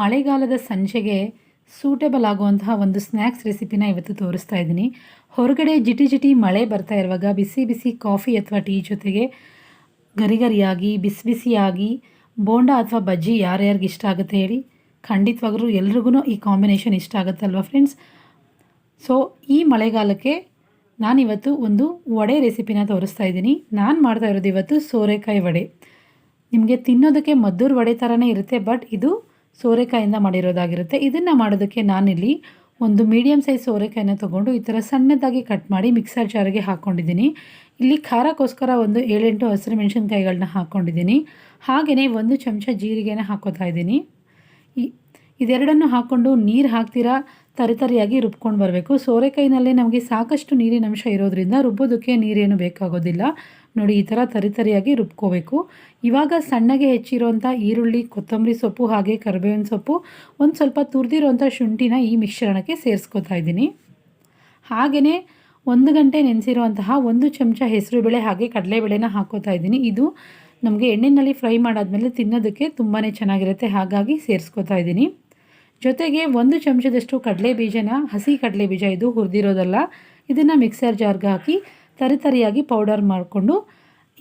ಮಳೆಗಾಲದ ಸಂಜೆಗೆ ಸೂಟೇಬಲ್ ಆಗುವಂತಹ ಒಂದು ಸ್ನ್ಯಾಕ್ಸ್ ರೆಸಿಪಿನ ಇವತ್ತು ತೋರಿಸ್ತಾ ಇದ್ದೀನಿ. ಹೊರಗಡೆ ಜಿಟಿ ಜಿಟಿ ಮಳೆ ಬರ್ತಾ ಇರುವಾಗ ಬಿಸಿ ಬಿಸಿ ಕಾಫಿ ಅಥವಾ ಟೀ ಜೊತೆಗೆ ಗರಿಗರಿಯಾಗಿ, ಬಿಸಿ ಬಿಸಿಯಾಗಿ, ಬೋಂಡ ಅಥವಾ ಬಜ್ಜಿ ಯಾರ್ಯಾರಿಗೆ ಇಷ್ಟ ಆಗುತ್ತೆ ಹೇಳಿ ಖಂಡಿತವಾಗ್ಲೂ ಎಲ್ರಿಗೂ ಈ ಕಾಂಬಿನೇಷನ್ ಇಷ್ಟ ಆಗುತ್ತಲ್ವ ಫ್ರೆಂಡ್ಸ್ ಸೊ ಈ ಮಳೆಗಾಲಕ್ಕೆ ನಾನಿವತ್ತು ಒಂದು ವಡೆ ರೆಸಿಪಿನ ತೋರಿಸ್ತಾ ಇದ್ದೀನಿ. ನಾನು ಮಾಡ್ತಾ ಇರೋದು ಇವತ್ತು ಸೋರೆಕಾಯಿ ವಡೆ. ನಿಮಗೆ ತಿನ್ನೋದಕ್ಕೆ ಮದ್ದೂರು ವಡೆ ಥರನೇ ಇರುತ್ತೆ ಬಟ್ ಇದು ಸೋರೆಕಾಯಿಂದ ಮಾಡಿರೋದಾಗಿರುತ್ತೆ. ಇದನ್ನು ಮಾಡೋದಕ್ಕೆ ನಾನಿಲ್ಲಿ ಒಂದು ಮೀಡಿಯಮ್ ಸೈಜ್ ಸೋರೆಕಾಯಿನ ತೊಗೊಂಡು ಈ ಥರ ಸಣ್ಣದಾಗಿ ಕಟ್ ಮಾಡಿ ಮಿಕ್ಸರ್ ಜಾರಿಗೆ ಹಾಕ್ಕೊಂಡಿದ್ದೀನಿ ಇಲ್ಲಿ ಖಾರಕ್ಕೋಸ್ಕರ ಒಂದು ಏಳೆಂಟು ಹಸಿರು ಮೆಣಸಿನ್ಕಾಯಿಗಳನ್ನ ಹಾಕ್ಕೊಂಡಿದ್ದೀನಿ ಹಾಗೆಯೇ ಒಂದು ಚಮಚ ಜೀರಿಗೆನ ಹಾಕೋತಾ ಇದ್ದೀನಿ. ಈ ಇದೆರಡನ್ನು ಹಾಕ್ಕೊಂಡು ನೀರು ಹಾಕ್ತೀರಾ? ತರಿತರಿಯಾಗಿ ರುಬ್ಕೊಂಡು ಬರಬೇಕು. ಸೋರೆಕಾಯಿನಲ್ಲಿ ನಮಗೆ ಸಾಕಷ್ಟು ನೀರಿನ ಅಂಶ ಇರೋದ್ರಿಂದ ರುಬ್ಬೋದಕ್ಕೆ ನೀರೇನು ಬೇಕಾಗೋದಿಲ್ಲ. ನೋಡಿ, ಈ ಥರ ತರಿತರಿಯಾಗಿ ರುಬ್ಕೋಬೇಕು. ಇವಾಗ ಸಣ್ಣಗೆ ಹೆಚ್ಚಿರೋಂಥ ಈರುಳ್ಳಿ, ಕೊತ್ತಂಬರಿ ಸೊಪ್ಪು ಹಾಗೆ ಕರಿಬೇವಿನ ಸೊಪ್ಪು ಒಂದು ಸ್ವಲ್ಪ ತುರಿದಿರೋಂಥ ಶುಂಠಿನ ಈ ಮಿಶ್ರಣಕ್ಕೆ ಸೇರಿಸ್ಕೋತಾ ಇದ್ದೀನಿ. ಹಾಗೆಯೇ ಒಂದು ಗಂಟೆ ನೆನೆಸಿರುವಂತಹ ಒಂದು ಚಮಚ ಹೆಸರುಬೇಳೆ ಹಾಗೆ ಕಡಲೆಬೇಳೆನ ಹಾಕೋತಾ ಇದ್ದೀನಿ. ಇದು ನಮಗೆ ಎಣ್ಣೆಯಲ್ಲಿ ಫ್ರೈ ಮಾಡಾದಮೇಲೆ ತಿನ್ನೋದಕ್ಕೆ ತುಂಬಾ ಚೆನ್ನಾಗಿರುತ್ತೆ. ಹಾಗಾಗಿ ಸೇರಿಸ್ಕೋತಾ ಇದ್ದೀನಿ. ಜೊತೆಗೆ ಒಂದು ಚಮಚದಷ್ಟು ಕಡಲೆ ಬೀಜನ, ಹಸಿ ಕಡಲೆ ಬೀಜ ಇದು ಹುರಿದಿರೋದಲ್ಲ, ಇದನ್ನು ಮಿಕ್ಸರ್ ಜಾರ್ಗೆ ಹಾಕಿ ತರಿತರಿಯಾಗಿ ಪೌಡರ್ ಮಾಡಿಕೊಂಡು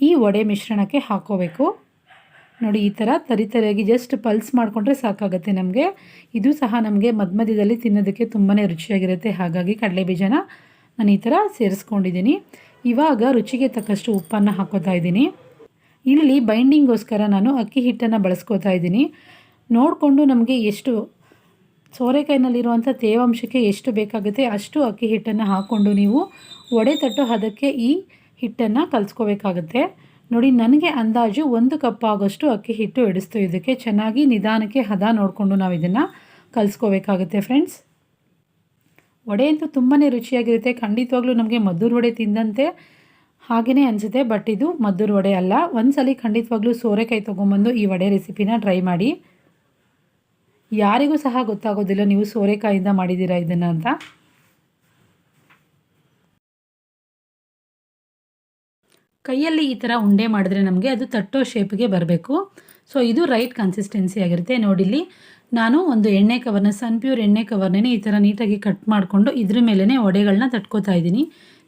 ಈ ವಡೆ ಮಿಶ್ರಣಕ್ಕೆ ಹಾಕೋಬೇಕು. ನೋಡಿ, ಈ ಥರ ತರಿತರಿಯಾಗಿ ಜಸ್ಟ್ ಪಲ್ಸ್ ಮಾಡಿಕೊಂಡ್ರೆ ಸಾಕಾಗುತ್ತೆ ನಮಗೆ. ಇದು ಸಹ ನಮಗೆ ಮಧ್ಯಮಧ್ಯದಲ್ಲಿ ತಿನ್ನೋದಕ್ಕೆ ತುಂಬಾ ರುಚಿಯಾಗಿರುತ್ತೆ. ಹಾಗಾಗಿ ಕಡಲೆ ಬೀಜನ ನಾನು ಈ ಥರ ಸೇರಿಸ್ಕೊಂಡಿದ್ದೀನಿ. ಇವಾಗ ರುಚಿಗೆ ತಕ್ಕಷ್ಟು ಉಪ್ಪನ್ನು ಹಾಕೋತಾ ಇದ್ದೀನಿ. ಇಲ್ಲಿ ಬೈಂಡಿಂಗೋಸ್ಕರ ನಾನು ಅಕ್ಕಿ ಹಿಟ್ಟನ್ನು ಬಳಸ್ಕೋತಾ ಇದ್ದೀನಿ. ನೋಡಿಕೊಂಡು ನಮಗೆ ಎಷ್ಟು ಸೋರೆಕಾಯಿನಲ್ಲಿರುವಂಥ ತೇವಾಂಶಕ್ಕೆ ಎಷ್ಟು ಬೇಕಾಗುತ್ತೆ ಅಷ್ಟು ಅಕ್ಕಿ ಹಿಟ್ಟನ್ನು ಹಾಕ್ಕೊಂಡು ನೀವು ಒಡೆ ತಟ್ಟು ಹದಕ್ಕೆ ಈ ಹಿಟ್ಟನ್ನು ಕಲಿಸ್ಕೋಬೇಕಾಗುತ್ತೆ. ನೋಡಿ, ನನಗೆ ಅಂದಾಜು ಒಂದು ಕಪ್ ಆಗೋಷ್ಟು ಅಕ್ಕಿ ಹಿಟ್ಟು ಇಡಿಸ್ತು. ಇದಕ್ಕೆ ಚೆನ್ನಾಗಿ ನಿಧಾನಕ್ಕೆ ಹದ ನೋಡಿಕೊಂಡು ನಾವು ಇದನ್ನು ಕಲಿಸ್ಕೋಬೇಕಾಗುತ್ತೆ ಫ್ರೆಂಡ್ಸ್. ವಡೆ ಅಂತೂ ತುಂಬಾ ರುಚಿಯಾಗಿರುತ್ತೆ. ಖಂಡಿತವಾಗ್ಲೂ ನಮಗೆ ಮದ್ದೂರು ವಡೆ ತಿಂದಂತೆ ಹಾಗೆಯೇ ಅನಿಸುತ್ತೆ, ಬಟ್ ಇದು ಮದ್ದೂರು ವಡೆ ಅಲ್ಲ. ಒಂದು ಸಲ ಖಂಡಿತವಾಗ್ಲೂ ಸೋರೆಕಾಯಿ ತೊಗೊಂಬಂದು ಈ ವಡೆ ರೆಸಿಪಿನ ಟ್ರೈ ಮಾಡಿ. ಯಾರಿಗೂ ಸಹ ಗೊತ್ತಾಗೋದಿಲ್ಲ ನೀವು ಸೋರೆಕಾಯಿಂದ ಮಾಡಿದ್ದೀರಾ ಇದನ್ನು ಅಂತ. ಕೈಯಲ್ಲಿ ಈ ಥರ ಉಂಡೆ ಮಾಡಿದ್ರೆ ನಮಗೆ ಅದು ತಟ್ಟೋ ಶೇಪ್ಗೆ ಬರಬೇಕು. ಸೊ ಇದು ರೈಟ್ ಕನ್ಸಿಸ್ಟೆನ್ಸಿ ಆಗಿರುತ್ತೆ. ನೋಡಿಲ್ಲಿ ನಾನು ಒಂದು ಎಣ್ಣೆ ಕವರ್ನ ಸನ್ ಪ್ಯೂರ್ ಎಣ್ಣೆ ಕವರ್ನೇ ಈ ಥರ ನೀಟಾಗಿ ಕಟ್ ಮಾಡಿಕೊಂಡು ಇದ್ರ ಮೇಲೇ ಒಡೆಗಳನ್ನ ತಟ್ಕೋತಾ ಇದ್ದೀನಿ.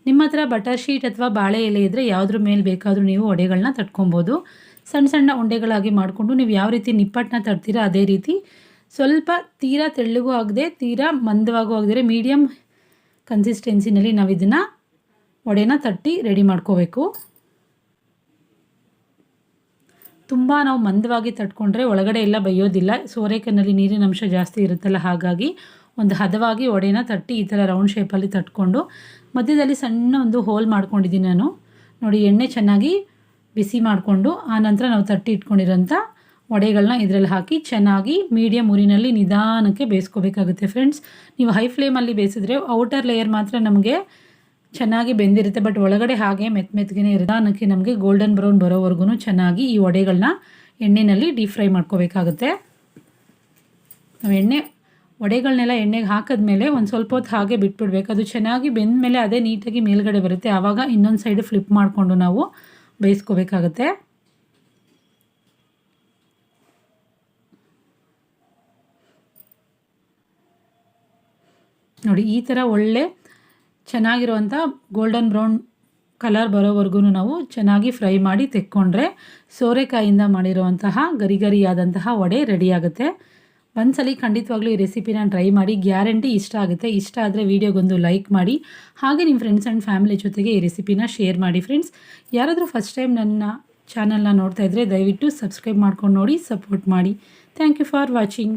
ನಿಮ್ಮ ಹತ್ರ ಬಟರ್ ಶೀಟ್ ಅಥವಾ ಬಾಳೆ ಎಲೆ ಇದ್ದರೆ ಯಾವುದ್ರ ಮೇಲೆ ಬೇಕಾದರೂ ನೀವು ಒಡೆಗಳನ್ನ ತಟ್ಕೊಬೋದು. ಸಣ್ಣ ಸಣ್ಣ ಉಂಡೆಗಳಾಗಿ ಮಾಡಿಕೊಂಡು ನೀವು ಯಾವ ರೀತಿ ನಿಪ್ಪಟ್ಟನ್ನ ತಟ್ತೀರಾ ಅದೇ ರೀತಿ ಸ್ವಲ್ಪ ತೀರಾ ತೆಳ್ಳಗೂ ಆಗದೆ, ತೀರಾ ಮಂದವಾಗೂ ಆಗದೆ ಮೀಡಿಯಮ್ ಕನ್ಸಿಸ್ಟೆನ್ಸಿನಲ್ಲಿ ನಾವು ಇದನ್ನು ಒಡೆನ ತಟ್ಟಿ ರೆಡಿ ಮಾಡ್ಕೋಬೇಕು. ತುಂಬ ನಾವು ಮಂದವಾಗಿ ತಟ್ಕೊಂಡ್ರೆ ಒಳಗಡೆ ಎಲ್ಲ ಬೈಯೋದಿಲ್ಲ. ಸೋರೆಕನ್ನಲ್ಲಿ ನೀರಿನ ಅಂಶ ಜಾಸ್ತಿ ಇರುತ್ತಲ್ಲ, ಹಾಗಾಗಿ ಒಂದು ಹದವಾಗಿ ಒಡೆನ ತಟ್ಟಿ ಈ ಥರ ರೌಂಡ್ ಶೇಪಲ್ಲಿ ತಟ್ಕೊಂಡು, ಮಧ್ಯದಲ್ಲಿ ಸಣ್ಣ ಒಂದು ಹೋಲ್ ಮಾಡ್ಕೊಂಡಿದ್ದೀನಿ ನಾನು. ನೋಡಿ, ಎಣ್ಣೆ ಚೆನ್ನಾಗಿ ಬಿಸಿ ಮಾಡಿಕೊಂಡು ಆನಂತರ ನಾವು ತಟ್ಟಿ ಇಟ್ಕೊಂಡಿರೋಂಥ ವಡೆಗಳನ್ನ ಇದರಲ್ಲಿ ಹಾಕಿ ಚೆನ್ನಾಗಿ ಮೀಡಿಯಮ್ ಉರಿನಲ್ಲಿ ನಿಧಾನಕ್ಕೆ ಬೇಯಿಸ್ಕೋಬೇಕಾಗುತ್ತೆ ಫ್ರೆಂಡ್ಸ್ ನೀವು ಹೈ ಫ್ಲೇಮಲ್ಲಿ ಬೇಯಿಸಿದ್ರೆ ಔಟರ್ ಲೇಯರ್ ಮಾತ್ರ ನಮಗೆ ಚೆನ್ನಾಗಿ ಬೆಂದಿರುತ್ತೆ ಬಟ್ ಒಳಗಡೆ ಹಾಗೆ ಮೆತ್ತ ಮೆತ್ತಗೆ ನಿಧಾನಕ್ಕೆ ನಮಗೆ ಗೋಲ್ಡನ್ ಬ್ರೌನ್ ಬರೋವರೆಗೂ ಚೆನ್ನಾಗಿ ಈ ವಡೆಗಳನ್ನ ಎಣ್ಣೆಯಲ್ಲಿ ಡೀಪ್ ಫ್ರೈ ಮಾಡ್ಕೋಬೇಕಾಗುತ್ತೆ. ನಾವು ಎಣ್ಣೆ ವಡೆಗಳನ್ನೆಲ್ಲ ಎಣ್ಣೆಗೆ ಹಾಕಿದ್ಮೇಲೆ ಒಂದು ಸ್ವಲ್ಪ ಹೊತ್ತು ಹಾಗೆ ಬಿಟ್ಬಿಡ್ಬೇಕು. ಅದು ಚೆನ್ನಾಗಿ ಬೆಂದ ಮೇಲೆ ಅದೇ ನೀಟಾಗಿ ಮೇಲ್ಗಡೆ ಬರುತ್ತೆ. ಆವಾಗ ಇನ್ನೊಂದು ಸೈಡ್ ಫ್ಲಿಪ್ ಮಾಡಿಕೊಂಡು ನಾವು ಬೇಯಿಸ್ಕೋಬೇಕಾಗುತ್ತೆ. ನೋಡಿ, ಈ ಥರ ಒಳ್ಳೆ ಚೆನ್ನಾಗಿರುವಂಥ ಗೋಲ್ಡನ್ ಬ್ರೌನ್ ಕಲರ್ ಬರೋವರೆಗೂ ನಾವು ಚೆನ್ನಾಗಿ ಫ್ರೈ ಮಾಡಿ ತೆಕ್ಕೊಂಡ್ರೆ ಸೋರೆಕಾಯಿಂದ ಮಾಡಿರುವಂತಹ ಗರಿ ಗರಿಯಾದಂತಹ ವಡೆ ರೆಡಿಯಾಗುತ್ತೆ ಒಂದ್ಸಲಿ ಖಂಡಿತವಾಗ್ಲೂ ಈ ರೆಸಿಪಿನ ಟ್ರೈ ಮಾಡಿ ಗ್ಯಾರಂಟಿ ಇಷ್ಟ ಆಗುತ್ತೆ. ಇಷ್ಟ ಆದರೆ ವೀಡಿಯೋಗೊಂದು ಲೈಕ್ ಮಾಡಿ, ಹಾಗೆ ನಿಮ್ಮ ಫ್ರೆಂಡ್ಸ್ ಆ್ಯಂಡ್ ಫ್ಯಾಮಿಲಿ ಜೊತೆಗೆ ಈ ರೆಸಿಪಿನ ಶೇರ್ ಮಾಡಿ ಫ್ರೆಂಡ್ಸ್ ಯಾರಾದರೂ ಫಸ್ಟ್ ಟೈಮ್ ನನ್ನ ಚಾನಲ್ನ ನೋಡ್ತಾ ಇದ್ದರೆ ದಯವಿಟ್ಟು ಸಬ್ಸ್ಕ್ರೈಬ್ ಮಾಡ್ಕೊಂಡು ನೋಡಿ ಸಪೋರ್ಟ್ ಮಾಡಿ. Thank you for watching